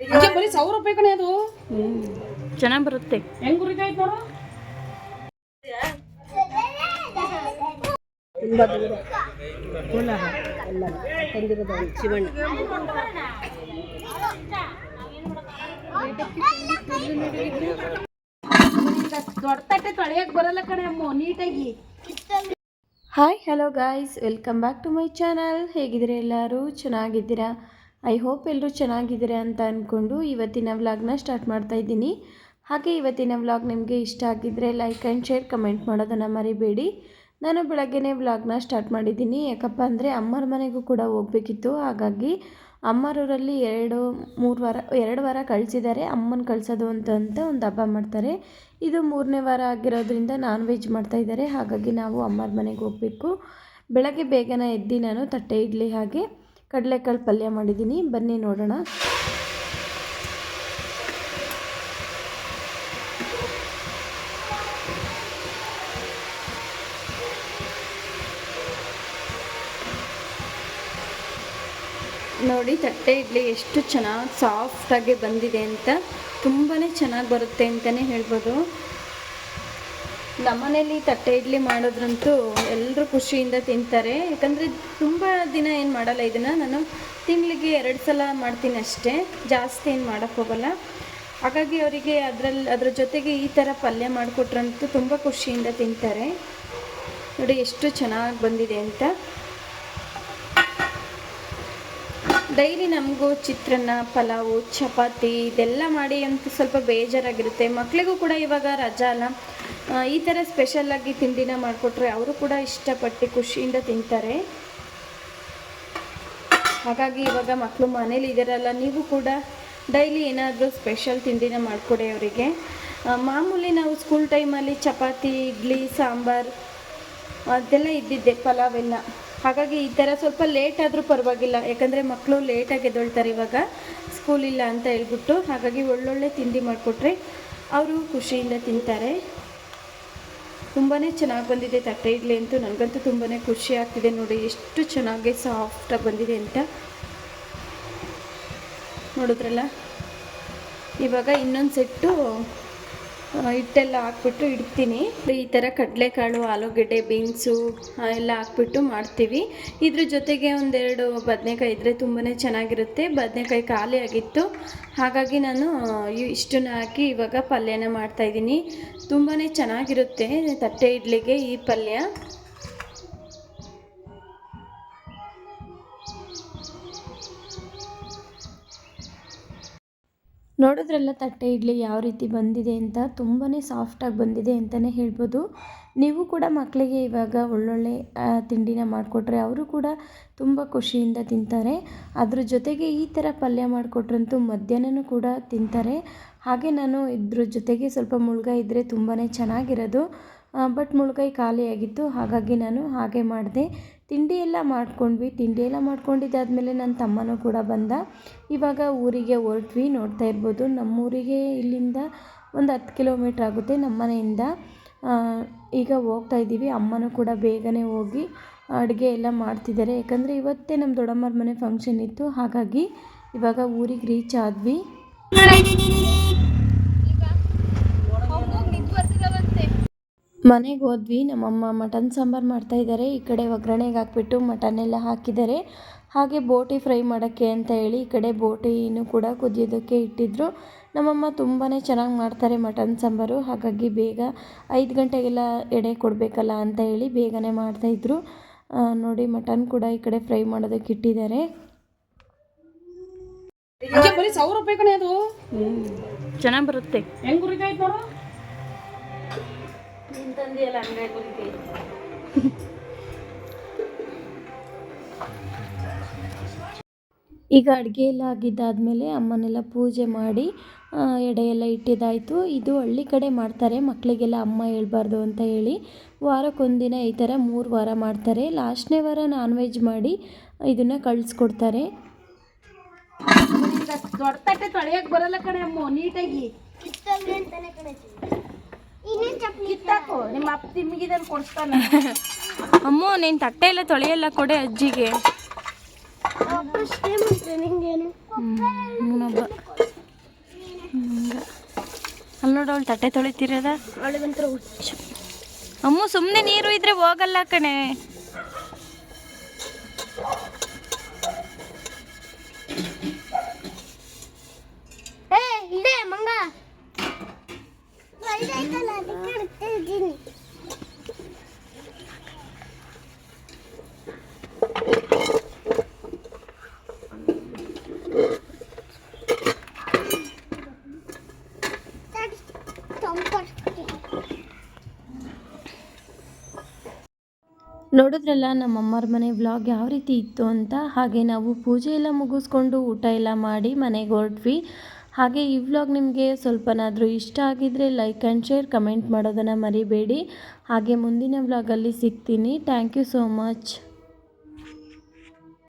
ಅಜ್ಜಿ ಬರೀ ಸಾವಿರ ರೂಪಾಯಿ ಕಣೆ ಅದು. ಚೆನ್ನಾಗಿ ಬರುತ್ತೆ. ಹೆಂಗ್ ಗುರಿಕಾಯ್ತು ನೋಡು. ತುಂಬ ದೂರ. ಕೋಲಾರ ಎಲ್ಲ ತಂದಿರೋದು ಶಿವಣ್ಣ. ದೊಡ್ಡ ತಟ್ಟೆ ತೊಳೆಯಕ್ ಬರಲ್ಲ ಕಣೆ ಅಮ್ಮ ನೀಟಾಗಿ. Hi hello guys welcome back to my channel ಹೇಗಿದ್ದೀರಾ ಎಲ್ಲರೂ? ಚೆನ್ನಾಗಿದ್ದೀರಾ? ಐ ಹೋಪ್ ಎಲ್ಲರೂ ಚೆನ್ನಾಗಿದ್ದೀರಾ ಅಂತ ಅಂದ್ಕೊಂಡು ಇವತ್ತಿನ ವ್ಲಾಗ್ನ ಸ್ಟಾರ್ಟ್ ಮಾಡ್ತಾ ಇದ್ದೀನಿ. ಹಾಗೆ ಇವತ್ತಿನ ವ್ಲಾಗ್ ನಿಮಗೆ ಇಷ್ಟ ಆಗಿದ್ದರೆ ಲೈಕ್ ಆ್ಯಂಡ್ ಶೇರ್ ಕಮೆಂಟ್ ಮಾಡೋದನ್ನು ಮರಿಬೇಡಿ. ನಾನು ಬೆಳಗ್ಗೆನೇ ವ್ಲಾಗ್ನ ಸ್ಟಾರ್ಟ್ ಮಾಡಿದ್ದೀನಿ. ಯಾಕಪ್ಪ ಅಂದರೆ ಅಮ್ಮರ ಮನೆಗೂ ಕೂಡ ಹೋಗಬೇಕಿತ್ತು. ಹಾಗಾಗಿ ಅಮ್ಮರೂರಲ್ಲಿ ಎರಡು, ಮೂರು ವಾರ, ಎರಡು ವಾರ ಕಳಿಸಿದ್ದಾರೆ. ಅಮ್ಮನ ಕಳಿಸೋದು ಅಂತ ಅಂತ ಒಂದು ಹಬ್ಬ ಮಾಡ್ತಾರೆ. ಇದು ಮೂರನೇ ವಾರ ಆಗಿರೋದ್ರಿಂದ ನಾನ್ ವೆಜ್ ಮಾಡ್ತಾ ಇದ್ದಾರೆ. ಹಾಗಾಗಿ ನಾವು ಅಮ್ಮರ ಮನೆಗೆ ಹೋಗಬೇಕು. ಬೆಳಗ್ಗೆ ಬೇಗನೆ ಎದ್ದು ನಾನು ತಟ್ಟೆ ಇಡ್ಲಿ ಹಾಗೆ ಕಡಲೆಕಾಳು ಪಲ್ಯ ಮಾಡಿದ್ದೀನಿ. ಬನ್ನಿ ನೋಡೋಣ. ನೋಡಿ, ತಟ್ಟೆ ಇಡ್ಲಿ ಎಷ್ಟು ಚೆನ್ನಾಗಿ ಸಾಫ್ಟಾಗಿ ಬಂದಿದೆ ಅಂತ ತುಂಬಾ ಚೆನ್ನಾಗಿ ಬರುತ್ತೆ ಅಂತಲೇ ಹೇಳ್ಬೋದು. ನಮ್ಮನೇಲಿ ತಟ್ಟೆ ಇಡ್ಲಿ ಮಾಡೋದ್ರಂತೂ ಎಲ್ಲರೂ ಖುಷಿಯಿಂದ ತಿಂತಾರೆ. ಯಾಕಂದರೆ ತುಂಬ ದಿನ ಏನು ಮಾಡಲ್ಲ ಇದನ್ನು. ನಾನು ತಿಂಗಳಿಗೆ ಎರಡು ಸಲ ಮಾಡ್ತೀನಿ ಅಷ್ಟೇ. ಜಾಸ್ತಿ ಏನು ಮಾಡೋಕ್ಕೆ ಹೋಗಲ್ಲ. ಹಾಗಾಗಿ ಅವರಿಗೆ ಅದರಲ್ಲಿ ಅದ್ರ ಜೊತೆಗೆ ಈ ಥರ ಪಲ್ಯ ಮಾಡಿಕೊಟ್ರಂತೂ ತುಂಬ ಖುಷಿಯಿಂದ ತಿಂತಾರೆ. ನೋಡಿ, ಎಷ್ಟು ಚೆನ್ನಾಗಿ ಬಂದಿದೆ ಅಂತ. ಡೈಲಿ ನಮಗೂ ಚಿತ್ರಾನ್ನ, ಪಲಾವು, ಚಪಾತಿ ಇದೆಲ್ಲ ಮಾಡಿ ಅಂತ ಸ್ವಲ್ಪ ಬೇಜಾರಾಗಿರುತ್ತೆ. ಮಕ್ಕಳಿಗೂ ಕೂಡ ಇವಾಗ ರಜಾ ಅಲ್ಲ ಈ ಥರ ಸ್ಪೆಷಲ್ಲಾಗಿ ತಿಂಡಿನ ಮಾಡಿಕೊಟ್ರೆ ಅವರು ಕೂಡ ಇಷ್ಟಪಟ್ಟು ಖುಷಿಯಿಂದ ತಿಂತಾರೆ. ಹಾಗಾಗಿ ಇವಾಗ ಮಕ್ಕಳು ಮನೇಲಿ ಇದ್ದಾರಲ್ಲ ನೀವು ಕೂಡ ಡೈಲಿ ಏನಾದರೂ ಸ್ಪೆಷಲ್ ತಿಂಡಿನ ಮಾಡಿಕೊಡಿ ಅವರಿಗೆ. ಮಾಮೂಲಿ ನಾವು ಸ್ಕೂಲ್ ಟೈಮಲ್ಲಿ ಚಪಾತಿ, ಇಡ್ಲಿ, ಸಾಂಬಾರು ಅದೆಲ್ಲ ಇದ್ದಿದ್ದೆ, ಪಲಾವೆಲ್ಲ. ಹಾಗಾಗಿ ಈ ಥರ ಸ್ವಲ್ಪ ಲೇಟ್ ಆದರೂ ಪರವಾಗಿಲ್ಲ. ಯಾಕಂದರೆ ಮಕ್ಕಳು ಲೇಟಾಗಿ ಎದ್ದೊಳ್ತಾರೆ ಇವಾಗ. ಸ್ಕೂಲ್ ಇಲ್ಲ ಅಂತ ಹೇಳ್ಬಿಟ್ಟು ಹಾಗಾಗಿ ಒಳ್ಳೊಳ್ಳೆ ತಿಂಡಿ ಮಾಡಿಕೊಟ್ರೆ ಅವರು ಖುಷಿಯಿಂದ ತಿಂತಾರೆ. ತುಂಬಾ ಚೆನ್ನಾಗಿ ಬಂದಿದೆ ತಟ್ಟೆ ಇಡ್ಲಿ ಅಂತೂ. ನನಗಂತೂ ತುಂಬಾ ಖುಷಿ ಆಗ್ತಿದೆ ನೋಡಿ ಎಷ್ಟು ಚೆನ್ನಾಗಿ ಸಾಫ್ಟಾಗಿ ಬಂದಿದೆ ಅಂತ. ನೋಡಿದ್ರಲ್ಲ? ಇವಾಗ ಇನ್ನೊಂದು ಸೆಟ್ಟು ಹಿಟ್ಟೆಲ್ಲ ಹಾಕ್ಬಿಟ್ಟು ಇಡ್ತೀನಿ. ಈ ಥರ ಕಡಲೆಕಾಳು, ಆಲೂಗಡ್ಡೆ, ಬೀನ್ಸು ಎಲ್ಲ ಹಾಕ್ಬಿಟ್ಟು ಮಾಡ್ತೀವಿ. ಇದ್ರ ಜೊತೆಗೆ ಒಂದೆರಡು ಬದನೆಕಾಯಿ ಇದ್ದರೆ ತುಂಬಾ ಚೆನ್ನಾಗಿರುತ್ತೆ. ಬದನೆಕಾಯಿ ಖಾಲಿ ಆಗಿತ್ತು. ಹಾಗಾಗಿ ನಾನು ಇಷ್ಟನ್ನು ಹಾಕಿ ಇವಾಗ ಪಲ್ಯನ ಮಾಡ್ತಾಯಿದ್ದೀನಿ ತುಂಬಾ ಚೆನ್ನಾಗಿರುತ್ತೆ ತಟ್ಟೆ ಇಡ್ಲಿಗೆ ಈ ಪಲ್ಯ. ನೋಡಿದ್ರಲ್ಲ ತಟ್ಟೆ ಇಡ್ಲಿ ಯಾವ ರೀತಿ ಬಂದಿದೆ ಅಂತ ತುಂಬಾ ಸಾಫ್ಟಾಗಿ ಬಂದಿದೆ ಅಂತಲೇ ಹೇಳ್ಬೋದು. ನೀವು ಕೂಡ ಮಕ್ಕಳಿಗೆ ಇವಾಗ ಒಳ್ಳೊಳ್ಳೆ ತಿಂಡಿನ ಮಾಡಿಕೊಟ್ರೆ ಅವರು ಕೂಡ ತುಂಬ ಖುಷಿಯಿಂದ ತಿಂತಾರೆ. ಅದ್ರ ಜೊತೆಗೆ ಈ ಥರ ಪಲ್ಯ ಮಾಡಿಕೊಟ್ರಂತೂ ಮಧ್ಯಾಹ್ನನೂ ಕೂಡ ತಿಂತಾರೆ. ಹಾಗೆ ನಾನು ಇದ್ರ ಜೊತೆಗೆ ಸ್ವಲ್ಪ ಮುಳುಗಾಯಿ ಇದ್ದರೆ ತುಂಬಾ ಚೆನ್ನಾಗಿರೋದು. ಬಟ್ ಮುಳುಗಾಯಿ ಖಾಲಿಯಾಗಿತ್ತು, ಹಾಗಾಗಿ ನಾನು ಹಾಗೆ ಮಾಡಿದೆ. ತಿಂಡಿ ಎಲ್ಲ ಮಾಡ್ಕೊಂಡ್ವಿ. ತಿಂಡಿ ಎಲ್ಲ ಮಾಡ್ಕೊಂಡಿದ್ದಾದಮೇಲೆ ನನ್ನ ತಮ್ಮನೂ ಕೂಡ ಬಂದ. ಇವಾಗ ಊರಿಗೆ ಹೊರಟ್ವಿ. ನೋಡ್ತಾ ಇರ್ಬೋದು. ನಮ್ಮೂರಿಗೆ ಇಲ್ಲಿಂದ ಒಂದು ಹತ್ತು ಕಿಲೋಮೀಟ್ರ್ ಆಗುತ್ತೆ ನಮ್ಮ ಮನೆಯಿಂದ. ಈಗ ಹೋಗ್ತಾ ಇದ್ದೀವಿ. ಅಮ್ಮನೂ ಕೂಡ ಬೇಗನೆ ಹೋಗಿ ಅಡುಗೆ ಎಲ್ಲ ಮಾಡ್ತಿದ್ದಾರೆ. ಯಾಕಂದರೆ ಇವತ್ತೇ ನಮ್ಮ ದೊಡ್ಡಮ್ಮರ ಮನೆ ಫಂಕ್ಷನ್ ಇತ್ತು. ಹಾಗಾಗಿ ಇವಾಗ ಊರಿಗೆ ರೀಚ್ ಆದ್ವಿ. ಮನೆಗೆ ಹೋದ್ವಿ. ನಮ್ಮಮ್ಮ ಮಟನ್ ಸಾಂಬಾರು ಮಾಡ್ತಾಯಿದ್ದಾರೆ ಈ ಕಡೆ ಒಗ್ಗರಣೆಗೆ ಹಾಕ್ಬಿಟ್ಟು ಮಟನ್ ಎಲ್ಲ ಹಾಕಿದ್ದಾರೆ. ಹಾಗೆ ಬೋಟಿ ಫ್ರೈ ಮಾಡೋಕ್ಕೆ ಅಂತ ಹೇಳಿ ಈ ಕಡೆ ಬೋಟಿನೂ ಕೂಡ ಕುದಿಯೋದಕ್ಕೆ ಇಟ್ಟಿದ್ರು. ನಮ್ಮಮ್ಮ ತುಂಬಾ ಚೆನ್ನಾಗಿ ಮಾಡ್ತಾರೆ ಮಟನ್ ಸಾಂಬಾರು. ಹಾಗಾಗಿ ಬೇಗ ಐದು ಗಂಟೆಗೆಲ್ಲ ಎಡೆ ಕೊಡಬೇಕಲ್ಲ ಅಂತ ಹೇಳಿ ಬೇಗನೆ ಮಾಡ್ತಾಯಿದ್ರು ನೋಡಿ ಮಟನ್ ಕೂಡ ಈ ಕಡೆ ಫ್ರೈ ಮಾಡೋದಕ್ಕೆ ಇಟ್ಟಿದ್ದಾರೆ. ಅಜ್ಜಿ ಬರೀ ಸಾವಿರ ರೂಪಾಯಿ ಕಣೆ ಅದು. ಚೆನ್ನಾಗಿ ಬರುತ್ತೆ. ಈಗ ಅಡುಗೆ ಎಲ್ಲ ಆಗಿದ್ದಾದಮೇಲೆ ಅಮ್ಮನೆಲ್ಲ ಪೂಜೆ ಮಾಡಿ ಎಡೆಯೆಲ್ಲ ಎಡೆ ಎಲ್ಲ ಇಟ್ಟಿದ್ದಾಯಿತು. ಇದು ಹಳ್ಳಿ ಕಡೆ ಮಾಡ್ತಾರೆ ಮಕ್ಕಳಿಗೆಲ್ಲ ಅಮ್ಮ ಹೇಳ್ಬಾರ್ದು ಅಂತ ಹೇಳಿ ವಾರಕ್ಕೊಂದಿನ ಈ ಥರ ಮೂರು ವಾರ ಮಾಡ್ತಾರೆ. ಲಾಸ್ಟ್ನೇ ವಾರ ನಾನ್ ವೆಜ್ ಮಾಡಿ ಇದನ್ನು ಕಳಿಸ್ಕೊಡ್ತಾರೆ. ದೊಡ್ಡ ತಟ್ಟೆ ತೊಳೆಯಕ್ಕೆ ಬರಲ್ಲ ಕಣೆ ಅಮ್ಮ ನೀಟಾಗಿ. ಅಮ್ಮ ನೀನು ತಟ್ಟೆ ಎಲ್ಲ ತೊಳೆಯಲ್ಲ ಕೊಡೆ ಅಜ್ಜಿಗೆ. ಅಲ್ಲಿ ನೋಡು ಅವಳು ತಟ್ಟೆ ತೊಳಿತಿರದ. ಅಮ್ಮ ಸುಮ್ಮನೆ ನೀರು ಇದ್ರೆ ಹೋಗಲ್ಲ ಕಣೆ. ನೋಡಿದ್ರಲ್ಲ ನಮ್ಮ ಅಮ್ಮರ ಮನೆ ವ್ಲಾಗ್ ಯಾವ ರೀತಿ ಇತ್ತು ಅಂತ? ಹಾಗೆ ನಾವು ಪೂಜೆ ಎಲ್ಲ ಮುಗಿಸ್ಕೊಂಡು ಊಟ ಎಲ್ಲ ಮಾಡಿ ಮನೆಗೆ ಹೊರಟ್ವಿ. ಹಾಗೆ ಈ ವ್ಲಾಗ್ ನಿಮಗೆ ಸ್ವಲ್ಪನಾದರೂ ಇಷ್ಟ ಆಗಿದ್ದರೆ ಲೈಕ್ ಆ್ಯಂಡ್ ಶೇರ್ ಕಮೆಂಟ್ ಮಾಡೋದನ್ನು ಮರಿಬೇಡಿ. ಹಾಗೆ ಮುಂದಿನ ವ್ಲಾಗಲ್ಲಿ ಸಿಗ್ತೀನಿ. Thank you so much